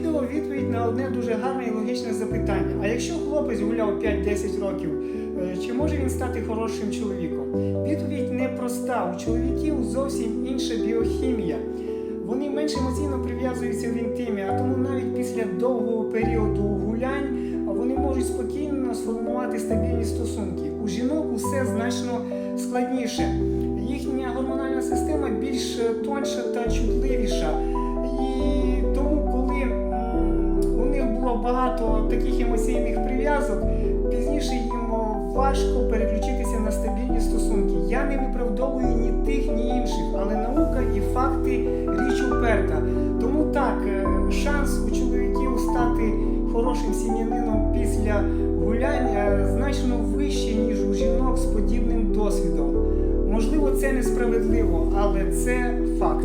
відео відповідь на одне дуже гарне і логічне запитання. А якщо хлопець гуляв 5-10 років, е, чи може він стати хорошим чоловіком? Відповідь непроста. У чоловіків зовсім інша біохімія. Вони менш емоційно прив'язуються в інтимі, а тому навіть після довгого періоду гулянь вони можуть спокійно сформувати стабільні стосунки. У жінок усе значно складніше. Їхня гормональна система більш багато таких емоційних прив'язок, пізніше їм важко переключитися на стабільні стосунки. Я не виправдовую ні тих, ні інших, але наука і факти річ уперта. Тому так, е, шанс у чоловіків стати хорошим сім'янином після гуляння значно вищий, ніж у жінок з подібним досвідом. Можливо, це несправедливо, але це факт.